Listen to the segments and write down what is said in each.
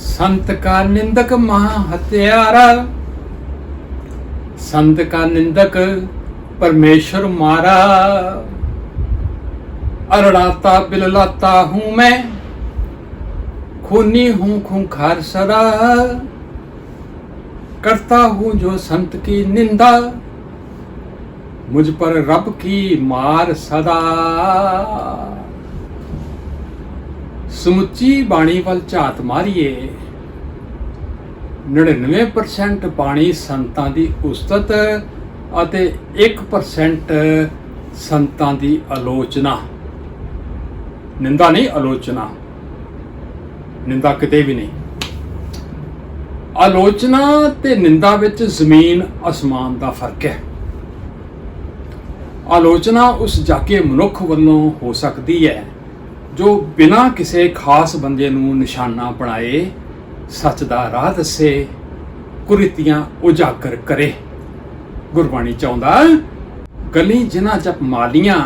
संत का निंदक महा हत्यारा संत का निंदक परमेश्वर मारा अरड़ाता बिललाता हूं मैं खूनी हूं खूंखार सदा करता हूं जो संत की निंदा मुझ पर रब की मार सदा ਸਮੁੱਚੀ ਬਾਣੀ ਵੱਲ ਝਾਤ ਮਾਰੀਏ 99% ਬਾਣੀ ਸੰਤਾਂ ਦੀ ਉਸਤਤ ਅਤੇ 1% ਸੰਤਾਂ ਦੀ ਆਲੋਚਨਾ। ਨਿੰਦਾ ਨਹੀਂ, ਆਲੋਚਨਾ। ਨਿੰਦਾ ਕਿਤੇ ਵੀ ਨਹੀਂ। ਆਲੋਚਨਾ ਤੇ ਨਿੰਦਾ ਵਿੱਚ ਜ਼ਮੀਨ, ਅਸਮਾਨ ਦਾ ਫ਼ਰਕ ਹੈ। ਆਲੋਚਨਾ ਉਸ ਜਾਕੇ ਮਨੁੱਖ ਵੱਲੋਂ ਹੋ ਸਕਦੀ ਹੈ ਜੋ ਬਿਨਾਂ ਕਿਸੇ ਖਾਸ ਬੰਦੇ ਨੂੰ ਨਿਸ਼ਾਨਾ ਬਣਾਏ, ਸੱਚ ਦਾ ਰਾਹ ਦੱਸੇ, ਕੁਰੀਤੀਆਂ ਉਜਾਗਰ ਕਰੇ। ਗੁਰਬਾਣੀ ਚਾਹੁੰਦਾ ਗਲੀ ਜਿਨ੍ਹਾਂ ਜਪ ਮਾਲੀਆਂ,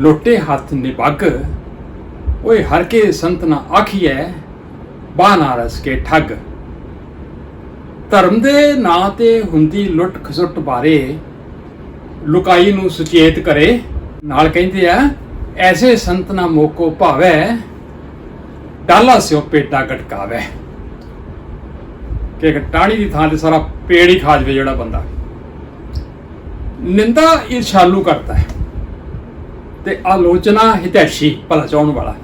ਲੋਟੇ ਹੱਥ ਨਿਭਗ ਓਏ ਹਰ ਕੇ ਸੰਤ ਨਾ ਆਖੀਐ ਬਾਨਾਰਸ ਕੇ ਠੱਗ। ਧਰਮ ਦੇ ਨਾਂ ਤੇ ਹੁੰਦੀ ਲੁੱਟ ਖਸੁੱਟ ਬਾਰੇ, ਲੁਕਾਈ ਨੂੰ ਸੁਚੇਤ ਕਰੇ। ਨਾਲ ਕਹਿੰਦੇ ਆ ਐਸੇ ਸੰਤ ਨਾ ਮੋਕੋ ਭਾਵੈ, ਡਾਲਾ ਸਿਓ ਪੇਟਾ ਗਟਕਾਵੇ ਕਿ ਇੱਕ ਟਾਣੀ ਦੀ ਥਾਂ ਤੇ ਸਾਰਾ ਪੇੜ ਹੀ ਖਾ ਜਵੇ ਜਿਹੜਾ ਬੰਦਾ। ਨਿੰਦਾ ਇਰਸ਼ਾਲੂ ਕਰਦਾ ਹੈ। ਤੇ ਆਲੋਚਨਾ ਹਿਤੈਸ਼ੀ ਭਲਾ ਚਾਹਣ ਵਾਲਾ।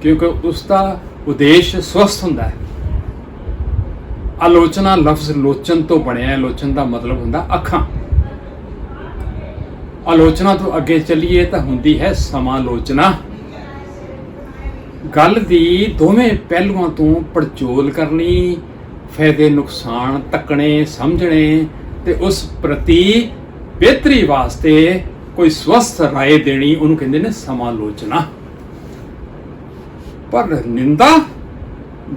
ਕਿਉਂਕਿ ਉਸ ਦਾ ਉਦੇਸ਼ ਸਵਸਥ ਹੁੰਦਾ ਹੈ। ਆਲੋਚਨਾ ਲਫ਼ਜ਼ ਲੋਚਨ ਤੋਂ ਬਣਿਆ ਹੈ, ਲੋਚਨ ਦਾ ਮਤਲਬ ਹੁੰਦਾ ਅੱਖਾਂ। ਆਲੋਚਨਾ ਤੋਂ ਅੱਗੇ ਚੱਲੀਏ ਤਾਂ ਹੁੰਦੀ ਹੈ ਸਮਾਲੋਚਨਾ ਗੱਲ ਦੀ ਦੋਵੇਂ ਪਹਿਲੂਆਂ ਤੋਂ ਪੜਚੋਲ ਕਰਨੀ ਫਾਇਦੇ ਨੁਕਸਾਨ ਤੱਕਣੇ ਸਮਝਣੇ ਤੇ ਉਸ ਪ੍ਰਤੀ ਬਿਹਤਰੀ ਵਾਸਤੇ ਕੋਈ ਸਵਸਥ رائے ਦੇਣੀ ਉਹਨੂੰ ਕਹਿੰਦੇ ਨੇ ਸਮਾਲੋਚਨਾ ਪਰ ਨਿੰਦਾ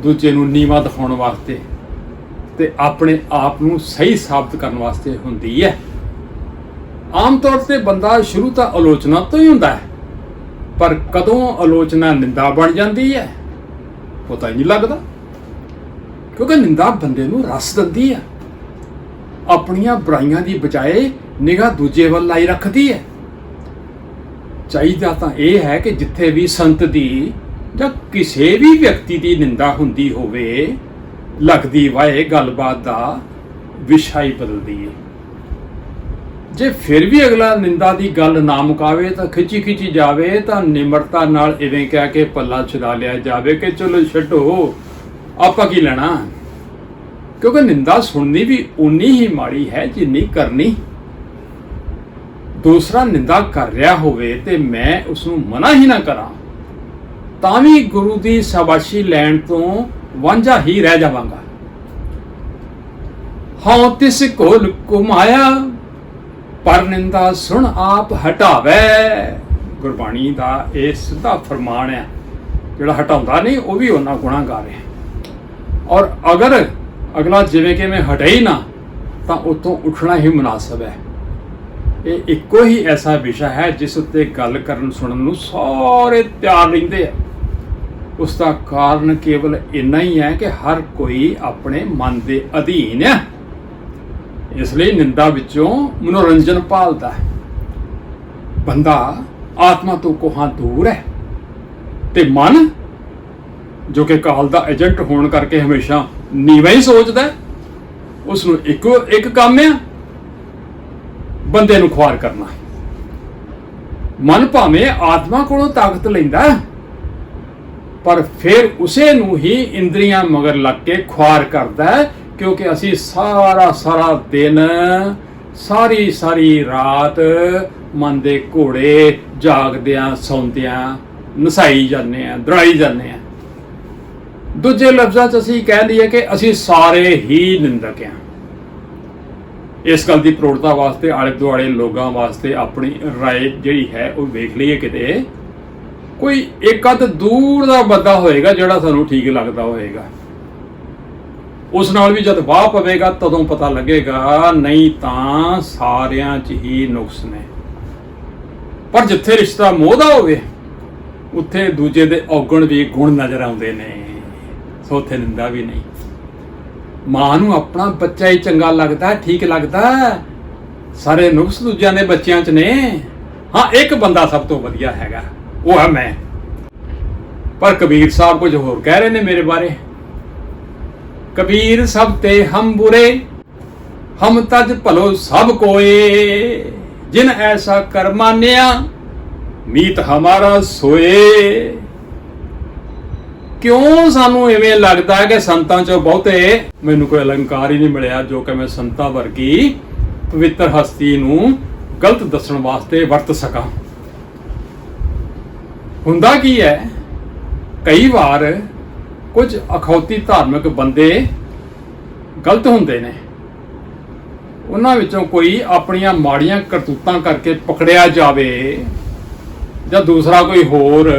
ਦੂਜੇ ਨੂੰ ਨੀਵਾ ਦਿਖਾਉਣ ਵਾਸਤੇ ਤੇ ਆਪਣੇ ਆਪ ਨੂੰ ਸਹੀ ਸਾਬਤ ਕਰਨ ਵਾਸਤੇ ਹੁੰਦੀ ਹੈ ਆਮ ਤੌਰ ਤੇ ਬੰਦਾ ਸ਼ੁਰੂ ਤਾਂ ਆਲੋਚਨਾ ਤੋਂ ਹੀ ਹੁੰਦਾ ਹੈ, ਪਰ ਕਦੋਂ ਆਲੋਚਨਾ ਨਿੰਦਾ ਬਣ ਜਾਂਦੀ ਹੈ ਪਤਾ ਹੀ ਨਹੀਂ ਲੱਗਦਾ। ਕਿਉਂਕਿ ਨਿੰਦਾ ਬੰਦੇ ਨੂੰ ਰਸ ਦਿੰਦੀ ਹੈ। ਆਪਣੀਆਂ ਬੁਰਾਈਆਂ ਦੀ ਬਜਾਏ ਨਿਗਾਹ ਦੂਜੇ ਵੱਲ ਲਾਈ ਰੱਖਦੀ ਹੈ। ਚਾਹੀਦਾ ਤਾਂ ਇਹ ਹੈ ਕਿ ਜਿੱਥੇ ਵੀ ਸੰਤ ਦੀ ਜਾਂ ਕਿਸੇ ਵੀ ਵਿਅਕਤੀ ਦੀ ਨਿੰਦਾ ਹੁੰਦੀ ਹੋਵੇ, ਲੱਗਦੀ ਵਾਏ ਗੱਲਬਾਤ ਦਾ ਵਿਸ਼ਾ ਹੀ ਬਦਲਦੀ ਹੈ। ਜੇ ਫਿਰ ਵੀ ਅਗਲਾ ਨਿੰਦਾ ਦੀ ਗੱਲ ਨਾ ਮੁਕਾਵੇ ਤਾਂ ਖਿੱਚੀ ਖਿੱਚੀ ਜਾਵੇ ਤਾਂ ਨਿਮਰਤਾ ਨਾਲ ਇਵੇਂ ਕਹਿ ਕੇ ਪੱਲਾ ਛੁਡਾ ਲਿਆ ਜਾਵੇ ਕਿ ਚਲੋ ਛੱਡੋ, ਆਪਾਂ ਕੀ ਲੈਣਾ? ਕਿਉਂਕਿ ਨਿੰਦਾ ਸੁਣਨੀ ਵੀ ਉਨੀ ਹੀ ਮਾੜੀ ਹੈ ਜਿੰਨੀ ਕਰਨੀ। ਦੂਸਰਾ ਨਿੰਦਾ ਕਰ ਰਿਹਾ ਹੋਵੇ ਤੇ ਮੈਂ ਉਸ ਨੂੰ ਮਨਾ ਹੀ ਨਾ ਕਰਾਂ, ਤਾਂ ਵੀ ਗੁਰੂ ਦੀ ਸ਼ਾਬਾਸ਼ੀ ਲੈਣ ਤੋਂ ਵਾਂਝਾ ਹੀ ਰਹਿ ਜਾਵਾਂਗਾ। ਹਾਂ, ਤਿਸ ਕੋਲ ਕੁਮਾਇਆ ਪਰ ਨਿੰਦਾ ਸੁਣ ਆਪ ਹਟਾਵੇ। ਗੁਰਬਾਣੀ ਦਾ ਇਹ ਸਿੱਧਾ ਫਰਮਾਨ ਹੈ, ਜਿਹੜਾ ਹਟਾਉਂਦਾ ਨਹੀਂ, ਉਹ ਵੀ ਉਹਨਾਂ ਗੁਨਾਹਗਾਰ ਹੈ। ਔਰ ਅਗਰ ਅਗਲਾ ਜਿਵੇਂ ਕਿ ਮੈਂ ਹਟੇ ਹੀ ਨਾ, ਤਾਂ ਉਤੋਂ ਉੱਠਣਾ ਹੀ ਮੁਨਾਸਬ ਹੈ। ਇਹ ਇੱਕੋ ਹੀ ਐਸਾ ਵਿਸ਼ਾ ਹੈ, ਜਿਸ ਉੱਤੇ ਗੱਲ ਕਰਨ ਸੁਣਨ ਨੂੰ ਸਾਰੇ ਤਿਆਰ ਰਹਿੰਦੇ ਆ। ਉਸ ਦਾ ਕਾਰਨ ਕੇਵਲ ਇੰਨਾ ਹੀ ਹੈ ਕਿ ਹਰ ਕੋਈ ਆਪਣੇ ਮਨ ਦੇ ਅਧੀਨ ਹੈ। ਇਸ ਲਈ ਨਿੰਦਾ ਵਿੱਚੋਂ ਮਨੋਰੰਜਨ ਭਾਲਦਾ ਹੈ। ਬੰਦਾ ਆਤਮਾ ਤੋਂ ਕੋਹਾਂ ਦੂਰ ਹੈ ਤੇ ਮਨ ਜੋ ਕਿ ਕਾਲ ਦਾ ਏਜੰਟ ਹੋਣ ਕਰਕੇ ਹਮੇਸ਼ਾ ਨੀਵਾਂ ਹੀ ਸੋਚਦਾ ਹੈ, ਉਸ ਨੂੰ ਇੱਕੋ ਇੱਕ ਕੰਮ ਹੈ ਬੰਦੇ ਨੂੰ ਖੁਆਰ ਕਰਨਾ ਮਨ ਭਾਵੇਂ ਆਤਮਾ ਕੋਲੋਂ ਤਾਕਤ ਲੈਂਦਾ ਪਰ ਫਿਰ ਉਸੇ ਨੂੰ ਹੀ ਇੰਦਰੀਆਂ ਮਗਰ ਲੱਗ ਕੇ ਖੁਆਰ ਕਰਦਾ ਕਿਉਂਕਿ ਅਸੀਂ ਸਾਰਾ ਸਾਰਾ ਦਿਨ, ਸਾਰੀ ਸਾਰੀ ਰਾਤ ਮਨ ਦੇ ਘੋੜੇ ਜਾਗਦਿਆਂ, ਸੌਂਦਿਆਂ, ਨਸਾਈ ਜਾਂਦੇ ਆ ਦੜਾਈ ਜਾਂਦੇ ਆ ਦੂਜੇ ਲਫ਼ਜ਼ਾਂ 'ਚ ਅਸੀਂ ਕਹਿ ਲਈਏ ਕਿ ਅਸੀਂ ਸਾਰੇ ਹੀ ਨਿੰਦਕ ਆ ਇਸ ਗੱਲ ਦੀ ਪ੍ਰੋੜਤਾ ਵਾਸਤੇ ਆਲੇ ਦੁਆਲੇ ਲੋਕਾਂ ਵਾਸਤੇ ਆਪਣੀ ਰਾਏ ਜਿਹੜੀ ਹੈ, ਉਹ ਵੇਖ ਲਈਏ ਕਿਤੇ। ਕੋਈ ਇੱਕ ਅੱਧ ਦੂਰ ਦਾ ਬੰਦਾ ਹੋਏਗਾ ਜਿਹੜਾ ਸਾਨੂੰ ਠੀਕ ਲੱਗਦਾ ਹੋਏਗਾ। ਉਸ ਨਾਲ ਵੀ ਜਦ ਵਾਹ ਪਵੇਗਾ, ਤਦੋਂ ਪਤਾ ਲੱਗੇਗਾ, ਨਹੀਂ ਤਾਂ ਸਾਰਿਆਂ 'ਚ ਹੀ ਨੁਕਸ ਨੇ। ਪਰ ਜਿੱਥੇ ਰਿਸ਼ਤਾ ਮੋਹ ਦਾ ਹੋਵੇ, ਉੱਥੇ ਦੂਜੇ ਦੇ ਔਗਣ ਵੀ ਗੁਣ ਨਜ਼ਰ ਆਉਂਦੇ ਨੇ। ਸੋ ਉੱਥੇ ਨਿੰਦਾ ਵੀ ਨਹੀਂ। ਮਾਂ ਨੂੰ ਆਪਣਾ ਬੱਚਾ ਹੀ ਚੰਗਾ ਲੱਗਦਾ, ਠੀਕ ਲੱਗਦਾ, ਸਾਰੇ ਨੁਕਸ ਦੂਜਿਆਂ ਦੇ ਬੱਚਿਆਂ 'ਚ ਨੇ। ਹਾਂ, ਇੱਕ ਬੰਦਾ ਸਭ ਤੋਂ ਵਧੀਆ ਹੈਗਾ, ਉਹ ਹੈ ਮੈਂ। ਪਰ ਕਬੀਰ ਸਾਹਿਬ ਕੁਝ ਹੋਰ ਕਹਿ ਰਹੇ ਨੇ ਮੇਰੇ ਬਾਰੇ? ਕਬੀਰ ਸਭ ਤੇ ਹਮ ਬੁਰੇ, ਹਮ ਤਜ ਭਲੋ ਸਭ ਕੋਏ। ਜਿਨ ਐਸਾ ਕਰ ਮੀਤ ਹਮਾਰਾ ਸੋਏ। ਕਿਉਂ ਸਾਨੂੰ ਐਵੇਂ ਲੱਗਦਾ ਹੈ ਕਿ ਸੰਤਾਂ ਚੋਂ ਬਹੁਤੇ ਮੈਨੂੰ ਕੋਈ ਅਲੰਕਾਰ ਹੀ ਨਹੀਂ ਮਿਲਿਆ, ਜੋ ਕਿ ਮੈਂ ਸੰਤਾਂ ਵਰਗੀ ਪਵਿੱਤਰ ਹਸਤੀ ਨੂੰ ਗਲਤ ਦੱਸਣ ਵਾਸਤੇ ਵਰਤ ਸਕਾਂ। ਹੁੰਦਾ ਕੀ ਹੈ? ਕਈ ਵਾਰ ਕੁਝ ਅਖੌਤੀ ਧਾਰਮਿਕ ਬੰਦੇ ਗਲਤ ਹੁੰਦੇ ਨੇ। ਉਹਨਾਂ ਵਿੱਚੋਂ ਕੋਈ ਆਪਣੀਆਂ ਮਾੜੀਆਂ ਕਰਤੂਤਾਂ ਕਰਕੇ ਪਕੜਿਆ ਜਾਵੇ ਜਾਂ ਦੂਸਰਾ ਕੋਈ ਹੋਰ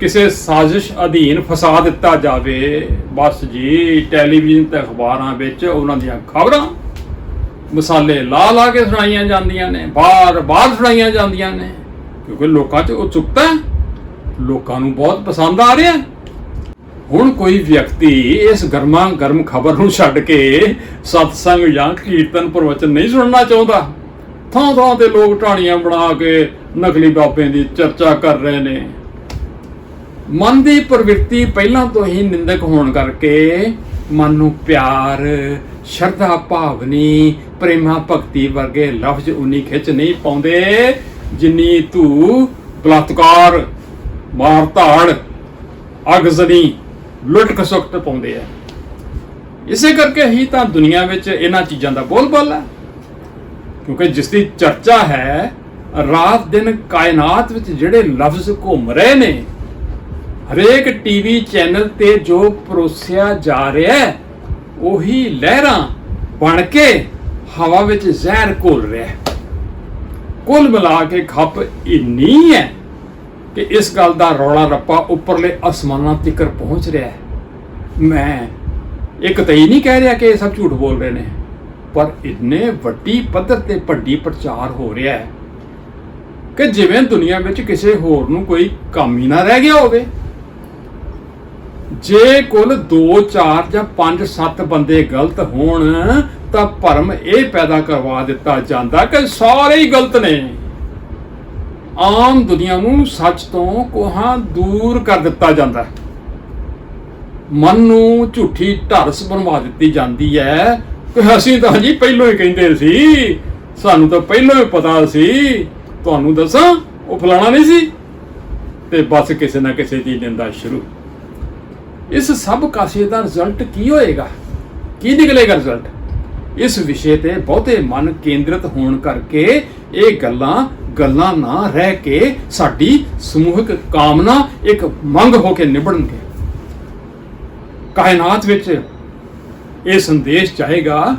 ਕਿਸੇ ਸਾਜ਼ਿਸ਼ ਅਧੀਨ ਫਸਾ ਦਿੱਤਾ ਜਾਵੇ, ਬਸ ਜੀ, ਟੈਲੀਵਿਜ਼ਨ ਤੇ ਅਖਬਾਰਾਂ ਵਿੱਚ ਉਹਨਾਂ ਦੀਆਂ ਖਬਰਾਂ ਮਸਾਲੇ ਲਾ ਲਾ ਕੇ ਸੁਣਾਈਆਂ ਜਾਂਦੀਆਂ ਨੇ, ਬਾਰ ਬਾਰ ਸੁਣਾਈਆਂ ਜਾਂਦੀਆਂ ਨੇ, ਕਿਉਂਕਿ ਲੋਕਾਂ 'ਚ ਉਤਸੁਕਤਾ ਹੈ। ਲੋਕਾਂ ਨੂੰ ਬਹੁਤ ਪਸੰਦ ਆ ਰਿਹਾ ਹੈ। ਹੁਣ ਕੋਈ ਵਿਅਕਤੀ ਇਸ ਗਰਮਾ ਗਰਮ ਖਬਰ ਨੂੰ ਛੱਡ ਕੇ ਸਤਸੰਗ ਜਾਂ ਕੀਰਤਨ ਪ੍ਰਵਚਨ ਨਹੀਂ ਸੁਣਨਾ ਚਾਹੁੰਦਾ? ਥਾਂ ਥਾਂ ਤੇ ਲੋਕ ਢਾਣੀਆਂ ਬਣਾ ਕੇ ਨਕਲੀ ਬਾਬਿਆਂ ਦੀ ਚਰਚਾ ਕਰ ਰਹੇ ਨੇ। ਮਨ ਦੀ ਪ੍ਰਵਿਰਤੀ ਪਹਿਲਾਂ ਤੋਂ ਹੀ ਨਿੰਦਕ ਹੋਣ ਕਰਕੇ ਮਨ ਨੂੰ ਪਿਆਰ, ਸ਼ਰਧਾ, ਭਾਵਨੀ, ਪ੍ਰੇਮਾ, ਭਗਤੀ ਵਰਗੇ ਲਫ਼ਜ਼ ਉਨੀ ਖਿੱਚ ਨਹੀਂ ਪਾਉਂਦੇ ਜਿੰਨੀ ਤੂੰ ਬਲਾਤਕਾਰ ਮਾਰ ਧਾੜ ਅਗਜ਼ਨੀ ਲੁੱਟ ਖਸੁੱਟ ਪਾਉਂਦੇ ਆ। ਇਸੇ ਕਰਕੇ ਹੀ ਤਾਂ ਦੁਨੀਆ ਵਿੱਚ ਇਹਨਾਂ ਚੀਜ਼ਾਂ ਦਾ ਬੋਲਬਾਲ ਹੈ। ਕਿਉਂਕਿ ਜਿਸ ਦੀ ਚਰਚਾ ਹੈ, ਰਾਤ ਦਿਨ ਕਾਇਨਾਤ ਵਿੱਚ ਜਿਹੜੇ ਲਫ਼ਜ਼ ਘੁੰਮ ਰਹੇ ਨੇ, ਹਰੇਕ ਟੀਵੀ ਚੈਨਲ ਤੇ ਜੋ ਪਰੋਸਿਆ ਜਾ ਰਿਹਾ ਹੈ, ਉਹੀ ਲਹਿਰਾਂ ਬਣ ਕੇ ਹਵਾ ਵਿੱਚ ਜ਼ਹਿਰ ਘੋਲ ਰਿਹਾ ਹੈ। ਕੁੱਲ ਮਿਲਾ ਕੇ ਖੱਪ ਇੰਨੀ ਹੈ ਕਿ ਇਸ ਗੱਲ ਦਾ ਰੌਲਾ ਰੱਪਾ ਉੱਪਰਲੇ ਅਸਮਾਨਾਂ ਤੱਕ ਪਹੁੰਚ ਰਿਹਾ ਹੈ। ਮੈਂ ਇੱਕ ਤਾਂ ਇਹ ਨਹੀਂ ਕਹਿ ਰਿਹਾ ਕਿ ਇਹ ਸਭ ਝੂਠ ਬੋਲ ਰਹੇ ਨੇ, ਪਰ ਇੰਨੇ ਵੱਡੀ ਪੱਧਰ ਤੇ ਵੱਡੀ ਪ੍ਰਚਾਰ ਹੋ ਰਿਹਾ ਹੈ ਕਿ ਜਿਵੇਂ ਦੁਨੀਆ ਵਿੱਚ ਕਿਸੇ ਹੋਰ ਨੂੰ ਕੋਈ ਕੰਮ ਹੀ ਨਾ ਰਹਿ ਗਿਆ ਹੋਵੇ। ਜੇ ਕੁੱਲ 2 4 ਜਾਂ 5 7 ਬੰਦੇ ਗਲਤ ਹੋਣ, ਤਾਂ ਭਰਮ ਇਹ ਪੈਦਾ ਕਰਵਾ ਦਿੱਤਾ ਜਾਂਦਾ ਕਿ ਸਾਰੇ ਹੀ ਗਲਤ ਨੇ। ਆਮ ਦੁਨੀਆ ਨੂੰ ਸੱਚ ਤੋਂ ਕੋਹਾਂ ਦੂਰ ਕਰ ਦਿੱਤਾ ਜਾਂਦਾ ਹੈ। ਮਨ ਨੂੰ ਝੂਠੀ ਢਰਸ ਬਣਵਾ ਦਿੱਤੀ ਜਾਂਦੀ ਹੈ। ਕਿ ਅਸੀਂ ਤਾਂ ਜੀ ਪਹਿਲਾਂ ਹੀ ਕਹਿੰਦੇ ਸੀ, ਸਾਨੂੰ ਤਾਂ ਪਹਿਲਾਂ ਹੀ ਪਤਾ ਸੀ, ਤੁਹਾਨੂੰ ਦੱਸਾਂ, ਉਹ ਫਲਾਣਾ ਨਹੀਂ ਸੀ। ਤੇ ਬਸ ਕਿਸੇ ਨਾ ਕਿਸੇ ਦੀ ਨਿੰਦਾ ਸ਼ੁਰੂ। ਇਸ ਸਭ ਕਾਸੇ ਦਾ ਰਿਜ਼ਲਟ ਕੀ ਹੋਏਗਾ? ਕੀ ਨਿਕਲੇਗਾ ਰਿਜ਼ਲਟ ਇਸ ਵਿਸ਼ੇ ਤੇ ਬਹੁਤੇ ਮਨ ਕੇਂਦਰਿਤ ਹੋਣ ਕਰਕੇ ਇਹ ਗੱਲਾਂ ਗੱਲਾਂ ਨਾ ਰਹਿ ਕੇ ਸਾਡੀ ਸਮੂਹਿਕ ਕਾਮਨਾ ਇੱਕ ਮੰਗ ਹੋ ਕੇ ਨਿਭਣਗੇ ਕਾਇਨਾਤ ਵਿੱਚ ਇਹ ਸੰਦੇਸ਼ ਜਾਏਗਾ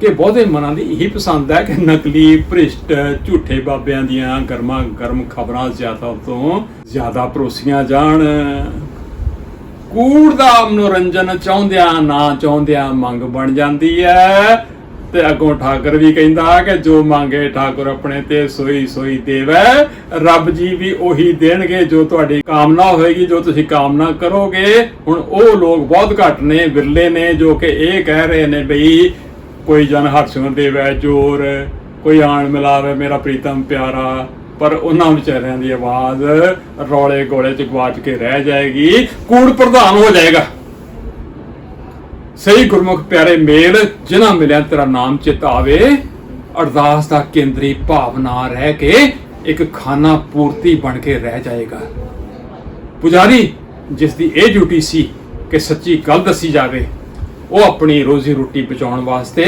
ਕਿ ਬਹੁਤੇ ਮਨਾਂ ਦੀ ਇਹੀ ਪਸੰਦ ਹੈ ਕਿ ਨਕਲੀ ਭ੍ਰਿਸ਼ਟ ਝੂਠੇ ਬਾਬਿਆਂ ਦੀਆਂ ਗਰਮਾ ਗਰਮ ਖਬਰਾਂ ਜ਼ਿਆਦਾ ਤੋਂ ਜ਼ਿਆਦਾ ਪਰੋਸੀਆਂ ਜਾਣ। ਕੂੜ ਦਾ ਮਨੋਰੰਜਨ ਚਾਹੁੰਦਿਆਂ ਨਾ ਚਾਹੁੰਦਿਆਂ ਮੰਗ ਬਣ ਜਾਂਦੀ ਹੈ। ਤੇ ਅੱਗੋਂ ਠਾਕਰ ਵੀ ਕਹਿੰਦਾ ਕਿ ਜੋ ਮੰਗੇ ਠਾਕੁਰ ਆਪਣੇ ਤੇ ਸੋਈ ਸੋਈ ਦੇਵੈ, ਰੱਬ ਜੀ ਵੀ ਉਹੀ ਦੇਣਗੇ, ਜੋ ਤੁਹਾਡੀ ਕਾਮਨਾ ਹੋਏਗੀ, ਜੋ ਤੁਸੀਂ ਕਾਮਨਾ ਕਰੋਗੇ। ਹੁਣ ਉਹ ਲੋਕ ਬਹੁਤ ਘੱਟ ਨੇ, ਵਿਰਲੇ ਨੇ, ਜੋ ਕਿ ਇਹ ਕਹਿ ਰਹੇ ਨੇ ਬਈ, ਕੋਈ ਜਨ ਹਰਸ਼ਣ ਦੇਵੈ ਜੋਰ, ਕੋਈ ਆਣ ਮਿਲਾਵੇ ਮੇਰਾ ਪ੍ਰੀਤਮ ਪਿਆਰਾ। ਪਰ ਉਹਨਾਂ ਵਿਚਾਰਿਆਂ ਦੀ ਆਵਾਜ਼ ਰੌਲੇ ਗੋਲੇ ਚ ਗਵਾਚ ਕੇ ਰਹਿ ਜਾਏਗੀ। ਕੂੜ ਪ੍ਰਧਾਨ ਹੋ ਜਾਏਗਾ। ਸਹੀ ਗੁਰਮੁਖ ਪਿਆਰੇ ਮੇਲ, ਜਿਨ੍ਹਾਂ ਮਿਲਿਆ ਤੇਰਾ ਨਾਮ ਚਿਤ ਆਵੇ, ਅਰਦਾਸ ਦਾ ਕੇਂਦਰੀ ਭਾਵਨਾ ਰਹਿ ਕੇ ਇੱਕ ਖਾਨਾ ਪੂਰਤੀ ਬਣ ਕੇ ਰਹਿ ਜਾਏਗਾ। ਪੁਜਾਰੀ, ਜਿਸ ਦੀ ਇਹ ਡਿਊਟੀ ਸੀ ਕਿ ਸੱਚੀ ਗੱਲ ਦੱਸੀ ਜਾਵੇ, ਉਹ ਆਪਣੀ ਰੋਜ਼ੀ ਰੋਟੀ ਬਚਾਉਣ ਵਾਸਤੇ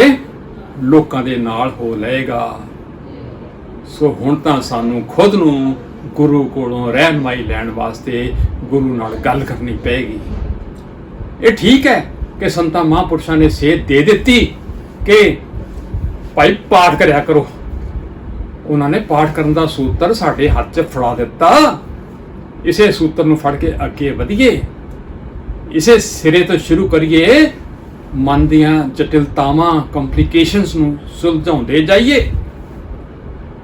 ਲੋਕਾਂ ਦੇ ਨਾਲ ਹੋ ਲਏਗਾ। ਸੋ ਹੁਣ ਤਾਂ ਸਾਨੂੰ ਖੁਦ ਨੂੰ ਗੁਰੂ ਕੋਲੋਂ ਰਹਿਨਮਾਈ ਲੈਣ ਵਾਸਤੇ ਗੁਰੂ ਨਾਲ ਗੱਲ ਕਰਨੀ ਪਏਗੀ। ਇਹ ਠੀਕ ਹੈ ਕਿ ਸੰਤਾਂ ਮਹਾਂਪੁਰਸ਼ਾਂ ਨੇ ਸੇਧ ਦੇ ਦਿੱਤੀ ਕਿ ਭਾਈ ਪਾਠ ਕਰਿਆ ਕਰੋ। ਉਹਨਾਂ ਨੇ ਪਾਠ ਕਰਨ ਦਾ ਸੂਤਰ ਸਾਡੇ ਹੱਥ 'ਚ ਫੜਾ ਦਿੱਤਾ। ਇਸੇ ਸੂਤਰ ਨੂੰ ਫੜ ਕੇ ਅੱਗੇ ਵਧੀਏ। ਇਸੇ ਸਿਰੇ ਤੋਂ ਸ਼ੁਰੂ ਕਰੀਏ। ਮਨ ਦੀਆਂ ਜਟਿਲਤਾਵਾਂ ਕੰਪਲਿਕੇਸ਼ਨਸ ਨੂੰ ਸੁਲਝਾਉਂਦੇ ਜਾਈਏ।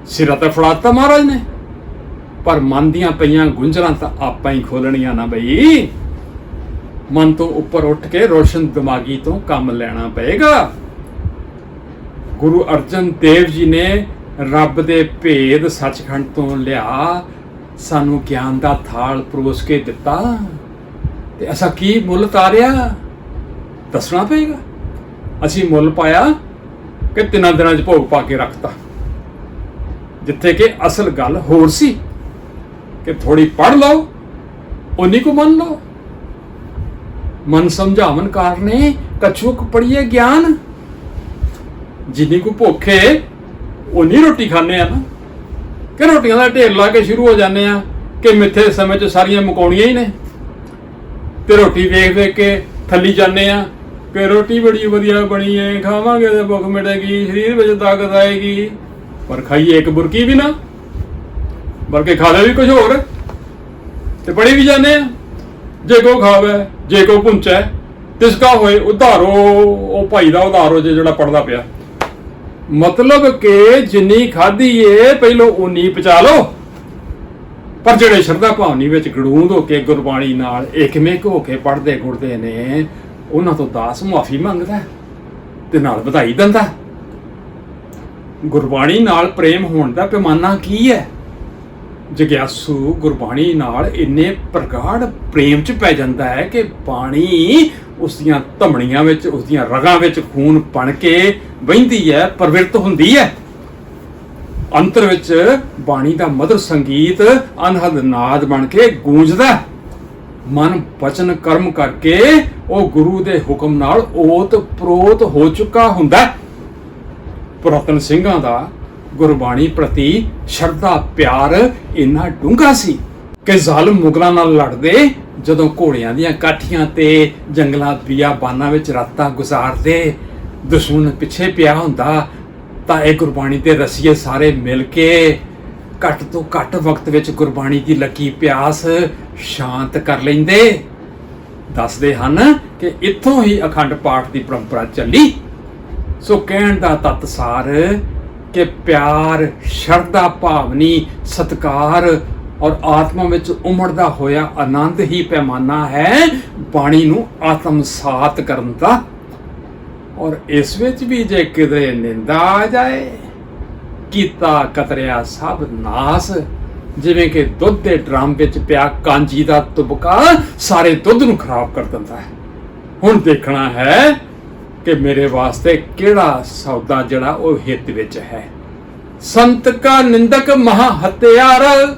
ਸਿਰਾ ਤਾਂ ਫੜਾਤਾ ਮਹਾਰਾਜ ਨੇ। ਪਰ ਮਨ ਦੀਆਂ ਪਈਆਂ ਗੁੰਝਲਾਂ ਤਾਂ ਆਪਾਂ ਹੀ ਖੋਲਣੀਆਂ ਨਾ ਬਈ। ਮਨ ਤੋਂ ਉੱਪਰ ਉੱਠ ਕੇ ਰੋਸ਼ਨ ਦਿਮਾਗੀ ਤੋਂ ਕੰਮ ਲੈਣਾ ਪਏਗਾ। ਗੁਰੂ ਅਰਜਨ ਦੇਵ ਜੀ ਨੇ ਰੱਬ ਦੇ ਭੇਦ ਸੱਚਖੰਡ ਤੋਂ ਲਿਆ, ਸਾਨੂੰ ਗਿਆਨ ਦਾ ਥਾਲ ਪਰੋਸ ਕੇ ਦਿੱਤਾ। ਤੇ ਅਸਾਂ ਕੀ ਮੁੱਲ ਤਾਰਿਆ? ਦੱਸਣਾ ਪਏਗਾ। ਅਸੀਂ ਮੁੱਲ ਪਾਇਆ ਕਿ ਤਿੰਨਾਂ ਦਿਨਾਂ 'ਚ ਭੋਗ ਪਾ ਕੇ ਰੱਖਤਾ। ਜਿੱਥੇ ਕਿ ਅਸਲ ਗੱਲ ਹੋਰ ਸੀ ਕਿ ਥੋੜੀ ਪੜ ਲਓ ਉਨੀ ਕੋ ਮੰਨ ਲਓ। ਮਨ ਸਮਝਾਵਨ ਕਾਰਨੇ ਕਛੁਕ ਪੜੀਏ ਗਿਆਨ। ਜਿੰਨੀ ਕੋ ਭੁੱਖੇ ਉਨੀ ਰੋਟੀ ਖਾਣੇ ਆ ਨਾ। ਕਿ ਰੋਟੀਆਂ ਦਾ ਢੇਰ ਲਾ ਕੇ ਸ਼ੁਰੂ ਹੋ ਜਾਂਦੇ ਆ ਕਿ ਮਿੱਥੇ ਸਮੇਂ 'ਚ ਸਾਰੀਆਂ ਮੁਕਾਉਣੀਆਂ ਹੀ ਨੇ। ਤੇ ਰੋਟੀ ਵੇਖ ਵੇਖ ਕੇ ਥੱਲੀ ਜਾਂਦੇ ਆ ਕਿ ਰੋਟੀ ਬੜੀ ਵਧੀਆ ਬਣੀ ਹੈ ਖਾਵਾਂਗੇ ਤੇ ਭੁੱਖ ਮਿਟੇਗੀ, ਸਰੀਰ ਵਿੱਚ ਤਾਕਤ ਆਏਗੀ। ਪਰ ਖਾਈਏ ਇੱਕ ਬੁਰਕੀ ਵੀ ਨਾ, ਬਲਕਿ ਖਾ ਖਾਦੇ ਵੀ ਕੁਝ ਹੋਰ। ਤੇ ਬੜੀ ਵੀ ਜਾਂਦੇ ਆ। ਜੇ ਕੋ ਖਾਵੇ, ਜੇ ਕੋ ਪੁੰਚੈ, ਤਿਸਕਾ ਹੋਏ ਉਧਾਰੋ, ਉਹ ਭਾਈ ਦਾ ਉਧਾਰੋ ਜੇ ਜਿਹੜਾ ਪੜਦਾ ਪਿਆ। ਮਤਲਬ ਕਿ ਜਿੰਨੀ ਖਾਧੀ ਏ, ਪਹਿਲੋ ਉਨੀ ਪਚਾ ਲਓ। ਪਰ ਜਿਹੜੇ ਸ਼ਰਧਾ ਭਾਵਨੀ ਵਿੱਚ ਗੜੂੰਦ ਹੋ ਕੇ ਗੁਰਬਾਣੀ ਨਾਲ ਇਕਮਿਕ ਹੋ ਕੇ ਪੜਦੇ ਗੁਰਦੇ ਨੇ, ਉਹਨਾਂ ਤੋਂ ਦਾਸ ਮਾਫੀ ਮੰਗਦਾ ਹੈ ਤੇ ਨਾਲ ਵਧਾਈ ਦਿੰਦਾ ਗੁਰਬਾਣੀ ਨਾਲ ਪ੍ਰੇਮ ਹੋਣ ਦਾ ਪੈਮਾਨਾ ਕੀ ਹੈ? ਜਗਿਆਸੂ ਗੁਰਬਾਣੀ ਨਾਲ ਇੰਨੇ ਪ੍ਰਗਾੜ ਪ੍ਰੇਮ ਚ ਪੈ ਜਾਂਦਾ ਹੈ ਕਿ ਬਾਣੀ ਉਸ ਦੀਆਂ ਧਮਣੀਆਂ ਵਿੱਚ, ਉਸ ਦੀਆਂ ਰਗਾਂ ਵਿੱਚ ਖੂਨ ਬਣ ਕੇ ਵਹਿੰਦੀ ਹੈ, ਪ੍ਰਵਿਰਤ ਹੁੰਦੀ ਹੈ। ਅੰਤਰ ਵਿੱਚ ਬਾਣੀ ਦਾ ਮਧੁਰ ਸੰਗੀਤ ਅਨਹਦ ਨਾਦ ਬਣ ਕੇ ਗੂੰਜਦਾ ਮਨ ਬਚਨ ਕਰਮ ਕਰਕੇ ਉਹ ਗੁਰੂ ਦੇ ਹੁਕਮ ਨਾਲ ਓਤ ਪ੍ਰੋਤ ਹੋ ਚੁੱਕਾ ਹੁੰਦਾ ਪੁਰਾਤਨ ਸਿੰਘਾਂ ਦਾ ਗੁਰਬਾਣੀ ਪ੍ਰਤੀ ਸ਼ਰਧਾ, ਪਿਆਰ ਇੰਨਾ ਡੂੰਘਾ ਸੀ ਕਿ ਜ਼ਾਲਮ ਮੁਗਲਾਂ ਨਾਲ ਲੜਦੇ ਜਦੋਂ ਘੋੜਿਆਂ ਦੀਆਂ ਕਾਠੀਆਂ ਤੇ ਜੰਗਲਾਂ ਬਿਆਬਾਨਾਂ ਵਿੱਚ ਰਾਤਾਂ ਗੁਜ਼ਾਰਦੇ ਦੁਸ਼ਮਣ ਪਿੱਛੇ ਪਿਆ ਹੁੰਦਾ, ਤਾਂ ਇਹ ਗੁਰਬਾਣੀ ਦੇ ਰਸੀਏ ਸਾਰੇ ਮਿਲ ਕੇ ਘੱਟ ਤੋਂ ਘੱਟ ਵਕਤ ਵਿੱਚ ਗੁਰਬਾਣੀ ਦੀ ਲੱਗੀ ਪਿਆਸ ਸ਼ਾਂਤ ਕਰ ਲੈਂਦੇ। ਦੱਸਦੇ ਹਨ ਕਿ ਇੱਥੋਂ ਹੀ ਅਖੰਡ ਪਾਠ ਦੀ ਪਰੰਪਰਾ ਚੱਲੀ। ਸੋ ਕਹਿਣ ਦਾ ਤਤ ਸਾਰ ਕਿ ਪਿਆਰ, ਸ਼ਰਧਾ, ਭਾਵਨੀ, ਸਤਕਾਰ ਔਰ ਆਤਮਾ ਵਿੱਚ ਉਮੜਦਾ ਹੋਇਆ ਆਨੰਦ ਹੀ ਪੈਮਾਨਾ ਹੈ ਬਾਣੀ ਨੂੰ ਆਤਮਸਾਤ ਕਰਨ ਦਾ। ਔਰ ਇਸ ਵਿੱਚ ਵੀ ਜੇ ਕਿਤੇ ਨਿੰਦਾ ਆ ਜਾਏ, ਕੀਤਾ ਕਤਰਿਆ ਸਭ ਨਾਸ। ਜਿਵੇਂ ਕਿ ਦੁੱਧ ਦੇ ਡਰਮ ਵਿੱਚ ਪਿਆ ਕਾਂਜੀ ਦਾ ਤੁਬਕਾ ਸਾਰੇ ਦੁੱਧ ਨੂੰ ਖਰਾਬ ਕਰ ਦਿੰਦਾ ਹੈ। ਹੁਣ ਦੇਖਣਾ ਹੈ ਕਿ ਮੇਰੇ ਵਾਸਤੇ ਕਿਹੜਾ ਸੌਦਾ ਜਿਹੜਾ ਉਹ ਹਿੱਤ ਵਿੱਚ ਹੈ? ਸੰਤ ਕਾ ਨਿੰਦਕ ਮਹਾ ਹਤਿਆਰ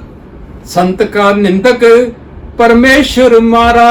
ਸੰਤ ਕਾ ਨਿੰਦਕ ਪਰਮੇਸ਼ਰ ਮਾਰਾ।